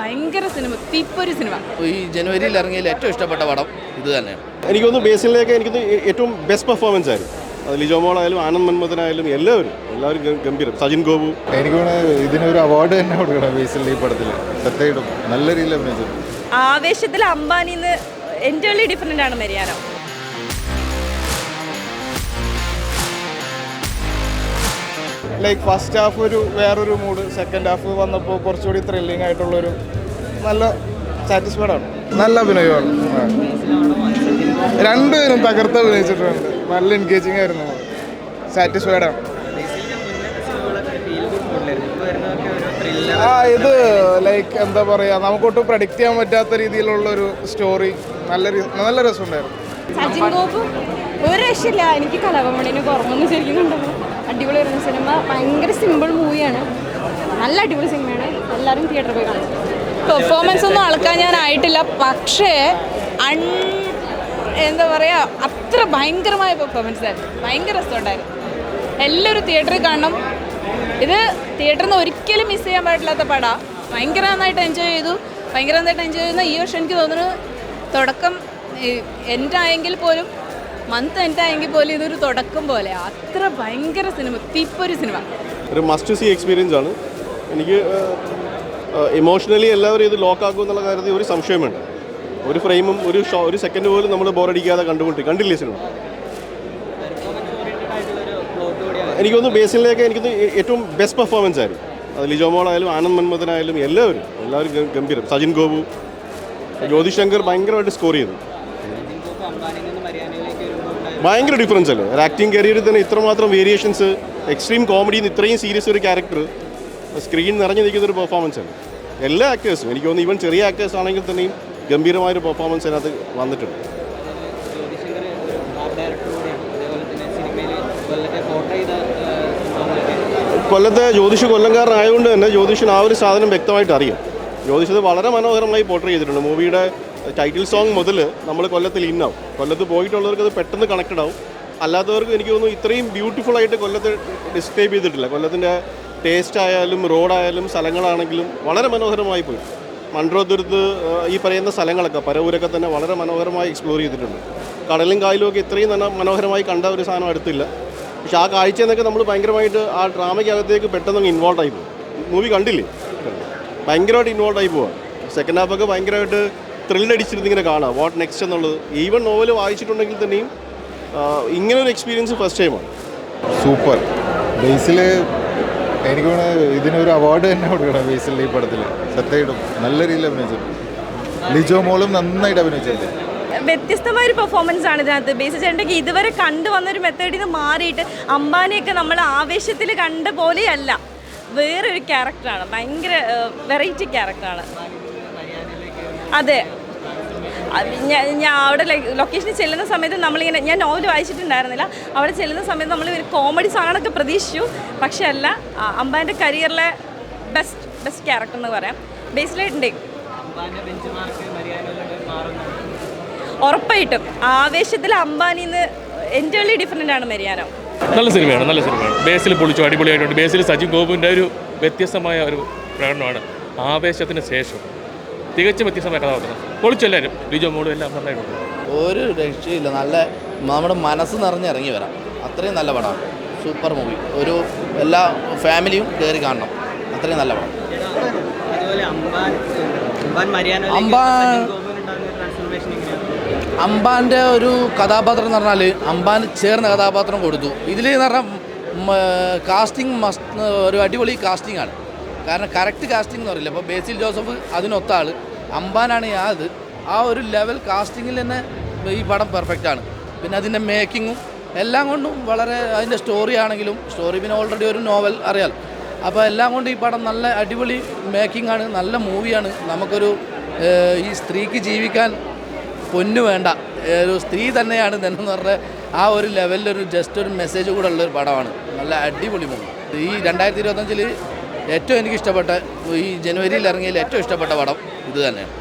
ഭയങ്കര cinema തീപ്പൊരു cinema. ഈ ജനുവരിയിൽ ഇറങ്ങിയതിൽ ഏറ്റവും ഇഷ്ടപ്പെട്ട പടം ഇത് തന്നെയാണ്. എനിക്ക് തോന്നുന്നു ബേസിലേക്ക് എനിക്ക് ഏറ്റവും ബെസ്റ്റ് പെർഫോമൻസ് ആയിരുന്നു. അത് ലിജോ മോളായാലും ആനന്ദ് മന്മഥനായാലും എല്ലാവരും എല്ലാവരും ഗംഭീരം. സജിൻ ഗോപു. എനിക്ക് തോന്നുന്നു ഇതിനൊരു അവാർഡ് തന്നെ കൊടുക്കണം ബേസിൽ ഈ പടത്തിൽ സത്യമായിട്ടും നല്ല രീതിയിൽ അഭിനയിച്ചിട്ടുണ്ട് ആവേശത്തിൽ അംബാനിന്ന് എന്റെ ഡിഫറെന്റ് ആണ് മരിയാനോ ലൈക്ക് ഫസ്റ്റ് ഹാഫ് ഒരു വേറൊരു മൂഡ് സെക്കൻഡ് ഹാഫ് വന്നപ്പോൾ കുറച്ചുകൂടി ത്രില്ലിംഗ് ആയിട്ടുള്ളൊരു നല്ല സാറ്റിസ്ഫൈഡ് ആണ്. നല്ല അഭിനയമാണ്. രണ്ടുപേരും തകർത്ത് അഭിനയിച്ചിട്ടുണ്ട്. നല്ല എൻഗേജിങ് ആയിരുന്നു. സാറ്റിസ്ഫൈഡ് ആണ്. ആ ഇത് ലൈക്ക് എന്താ പറയുക നമുക്കൊട്ടും പ്രഡിക്റ്റ് ചെയ്യാൻ പറ്റാത്ത രീതിയിലുള്ള ഒരു സ്റ്റോറി നല്ല നല്ല രസമുണ്ടായിരുന്നു. സജിൻ ഗോപും ഒരു രക്ഷയില്ല. എനിക്ക് കലാപമണിന് പുറമൊന്നും ശരിക്കും കണ്ടപ്പോൾ അടിപൊളിയായിരുന്നു സിനിമ. ഭയങ്കര സിമ്പിൾ മൂവിയാണ് നല്ല അടിപൊളി സിനിമയാണ്. എല്ലാവരും തിയേറ്ററിൽ പോയി കാണും. പെർഫോമൻസ് ഒന്നും അളക്കാൻ ഞാനായിട്ടില്ല പക്ഷേ അൺ എന്താ പറയുക അത്ര ഭയങ്കരമായ പെർഫോമൻസ് ആയിരുന്നു. ഭയങ്കര രസമുണ്ടായിരുന്നു എല്ലാവരും തിയേറ്ററിൽ കാണണം. ഇത് തിയേറ്ററിൽ നിന്ന് ഒരിക്കലും മിസ് ചെയ്യാൻ പാടില്ലാത്ത പടമാണ് ഭയങ്കര നന്നായിട്ട് എൻജോയ് ചെയ്തു. ഭയങ്കര നന്നായിട്ട് എൻജോയ് ചെയ്യുന്ന ഈ വർഷം എനിക്ക് തോന്നുന്നു തുടക്കം എന്റെ ആയെങ്കിൽ പോലും മന്ത് ആയെങ്കിൽ പോലും ഇതൊരു തുടക്കം പോലെ. അത്ര ഭയങ്കര സിനിമ തിപ്പൊരു സിനിമ ഒരു മസ്റ്റ് സി എക്സ്പീരിയൻസ് ആണ്. എനിക്ക് ഇമോഷണലി എല്ലാവരും ഇത് ലോക്ക് ആക്കും എന്നുള്ള കാര്യത്തിൽ ഒരു സംശയമുണ്ട്. ഒരു ഫ്രെയിമും ഒരു ഷോ ഒരു സെക്കൻഡ് പോലും നമ്മൾ ബോറടിക്കാതെ കണ്ടുകൊണ്ട് കണ്ടില്ലേ സിനിമ എനിക്ക് തോന്നുന്നു ബേസിലേക്ക് എനിക്ക് തോന്നുന്നു ഏ- ഏറ്റവും ബെസ്റ്റ് പെർഫോമൻസ് ആയിരുന്നു. അത് ലിജോ മോളായാലും ആനന്ദ് മന്മഥനായാലും എല്ലാവരും എല്ലാവരും ഗംഭീരം. സജിൻ ഗോപു ജ്യോതിശങ്കർ ഭയങ്കരമായിട്ട് സ്കോർ ചെയ്തു. ഭയങ്കര ഡിഫറൻസ് അല്ലേ? ഒരു ആക്ടിങ് കരിയറിൽ തന്നെ ഇത്രമാത്രം വേരിയേഷൻസ് എക്സ്ട്രീം കോമഡിയിൽ ഇത്രയും സീരിയസ് ഒരു ക്യാരക്ടർ സ്ക്രീൻ നിറഞ്ഞു നിൽക്കുന്ന ഒരു പെർഫോമൻസ് ആണ് എല്ലാ ആക്ടേഴ്സും എനിക്ക് തോന്നുന്നു ഈവൻ ചെറിയ ആക്ടേഴ്സ് ആണെങ്കിൽ തന്നെയും ഗംഭീരമായൊരു പെർഫോമൻസ് അതിനകത്ത് വന്നിട്ടുണ്ട്. കൊല്ലത്തെ ജ്യോതിഷ് കൊല്ലംകാരനായതുകൊണ്ട് തന്നെ ജ്യോതിഷിന് ആ ഒരു സാധനം വ്യക്തമായിട്ട് അറിയാം. ജ്യോതിഷത് വളരെ മനോഹരമായി പോർട്രേ ചെയ്തിട്ടുണ്ട്. മൂവിയുടെ ടൈറ്റിൽ സോങ് മുതൽ നമ്മൾ കൊല്ലത്തിൽ ഇന്നാവും കൊല്ലത്ത് പോയിട്ടുള്ളവർക്ക് അത് പെട്ടെന്ന് കണക്റ്റഡ് ആവും. അല്ലാത്തവർക്ക് എനിക്ക് തോന്നുന്നു ഇത്രയും ബ്യൂട്ടിഫുൾ ആയിട്ട് കൊല്ലത്ത് ഡിസ്ക്രൈബ് ചെയ്തിട്ടില്ല. കൊല്ലത്തിന്റെ ടേസ്റ്റ് ആയാലും റോഡായാലും സ്ഥലങ്ങളാണെങ്കിലും വളരെ മനോഹരമായി പോയി. മൺട്രോതുരുത്ത് ഈ പറയുന്ന സ്ഥലങ്ങളൊക്കെ പരവൂരൊക്കെ തന്നെ വളരെ മനോഹരമായി എക്സ്പ്ലോർ ചെയ്തിട്ടുണ്ട്. കടലും കായലും ഒക്കെ ഇത്രയും തന്നെ മനോഹരമായി കണ്ട ഒരു സാധനം അടുത്തില്ല. പക്ഷെ ആ കാഴ്ച എന്നൊക്കെ നമ്മൾ ഭയങ്കരമായിട്ട് ആ ഡ്രാമയ്ക്കകത്തേക്ക് പെട്ടെന്ന് ഇൻവോൾവ് ആയി പോകും മൂവി കണ്ടില്ലേ? ഭയങ്കരമായിട്ട് ഇൻവോൾവ് ആയി പോവാം. സെക്കൻഡ് ഹാഫൊക്കെ ഭയങ്കരമായിട്ട് ത്രില്ല് അടിച്ചിരുന്ന് ഇങ്ങനെ കാണാം. വാട്ട് നെക്സ്റ്റ് എന്നുള്ളത്. ഈവൻ നോവൽ വായിച്ചിട്ടുണ്ടെങ്കിൽ തന്നെയും ഇങ്ങനെ ഒരു എക്സ്പീരിയൻസ് ഫസ്റ്റ് ടൈമാണ് സൂപ്പർ ബേസിൽ എനിക്ക് തോന്നുന്നു ഇതിനൊരു അവാർഡ് തന്നെ കൊടുക്കണം ബേസിൽ ഈ പടത്തിൽ സത്യമായിട്ടും. നല്ല രീതിയിൽ അഭിനയിച്ചിട്ടുണ്ട് ലിജോ മോളും നന്നായിട്ട് അഭിനയിച്ചിട്ടുണ്ട് വ്യത്യസ്തമായ ഒരു പെർഫോമൻസ് ആണ് ഇതിനകത്ത്. ബേസ് ചേട്ടന്റെ ഇതുവരെ കണ്ടുവന്ന ഒരു മെത്തേഡിൽ നിന്ന് മാറിയിട്ട് അംബാനിയൊക്കെ നമ്മൾ ആവേശത്തിൽ കണ്ട പോലെയല്ല. വേറൊരു ക്യാരക്ടറാണ് ഭയങ്കര വെറൈറ്റി ക്യാരക്ടറാണ് അത്. ഞാൻ ഞാൻ അവിടെ ലൊക്കേഷനിൽ ചെല്ലുന്ന സമയത്ത് നമ്മളിങ്ങനെ ഞാൻ നോവൽ വായിച്ചിട്ടുണ്ടായിരുന്നില്ല. അവിടെ ചെല്ലുന്ന സമയത്ത് നമ്മൾ ഒരു കോമഡി സാധനമൊക്കെ പ്രതീക്ഷിച്ചു. പക്ഷേ അല്ല അമ്പാന്റെ അംബാന്റെ കരിയറിലെ ബെസ്റ്റ് ബെസ്റ്റ് ക്യാരക്ടർ എന്ന് പറയാം. ബേസിലായിട്ടുണ്ട് ഉറപ്പായിട്ടും. ആവേശത്തിൽ അംബാനിന്ന് വലിയ ഡിഫറെന്റ് ആണ് മരിയാനോ നല്ല സിനിമയാണ് നല്ല സിനിമയാണ്. ബേസിൽ പൊളിച്ചു അടിപൊളിയായിട്ടുണ്ട്. ബേസിൽ സജീവ് ഗോപുവിന്റെ ഒരു വ്യത്യസ്തമായ ഒരു പ്രകടനമാണ്. ആവേശത്തിന് ശേഷം. തികച്ചും വ്യത്യസ്തമായ കഥാപാത്രം പൊളിച്ചു എല്ലാവരും. ലിജോ മോളും എല്ലാം നന്നായിട്ടുണ്ട് ഒരു രക്ഷയില്ല. നല്ല നമ്മുടെ മനസ്സ് നിറഞ്ഞിറങ്ങി വരാം. അത്രയും നല്ല പടമാണ്. Super movie. ഒരു എല്ലാ ഫാമിലിയും കയറി കാണണം. അത്രയും നല്ല പടം. അമ്പാൻ അമ്പാന്റെ ഒരു കഥാപാത്രം എന്ന് പറഞ്ഞാൽ അമ്പാൻ ചേർന്ന കഥാപാത്രം കൊടുത്തു. ഇതിൽ എന്ന് പറഞ്ഞാൽ കാസ്റ്റിംഗ് മസ്റ്റ് ഒരു അടിപൊളി കാസ്റ്റിംഗ് ആണ്. കാരണം കറക്റ്റ് കാസ്റ്റിംഗ് എന്ന് പറയില്ല. അപ്പോൾ ബേസിൽ ജോസഫ് അതിനൊത്ത ആൾ അമ്പാനാണ് അത് ആ ഒരു ലെവൽ കാസ്റ്റിങ്ങിൽ തന്നെ ഈ പടം പെർഫെക്റ്റ് ആണ്. പിന്നെ അതിന്റെ മേക്കിങ്ങും എല്ലാം കൊണ്ടും വളരെ അതിന്റെ സ്റ്റോറി ആണെങ്കിലും സ്റ്റോറി പിന്നെ ഓൾറെഡി ഒരു നോവൽ അറിയാം അപ്പോൾ എല്ലാം കൊണ്ട് ഈ പടം നല്ല അടിപൊളി മേക്കിംഗ് ആണ് നല്ല മൂവിയാണ് നമുക്കൊരു ഈ സ്ത്രീക്ക് ജീവിക്കാൻ പൊന്നു വേണ്ട. ഒരു സ്ത്രീ തന്നെയാണ് ഇതെന്ന് പറഞ്ഞ ആ ഒരു ലെവലിലൊരു ജസ്റ്റ് ഒരു മെസ്സേജ് കൂടെ ഉള്ള ഒരു പടമാണ്. നല്ല അടിപൊളി മൂവി ഈ രണ്ടായിരത്തി ഇരുപത്തഞ്ചിൽ ഏറ്റവും എനിക്കിഷ്ടപ്പെട്ട ഈ ജനുവരിയിൽ ഇറങ്ങിയതിൽ ഏറ്റവും ഇഷ്ടപ്പെട്ട പടം ഇത് തന്നെയാണ്.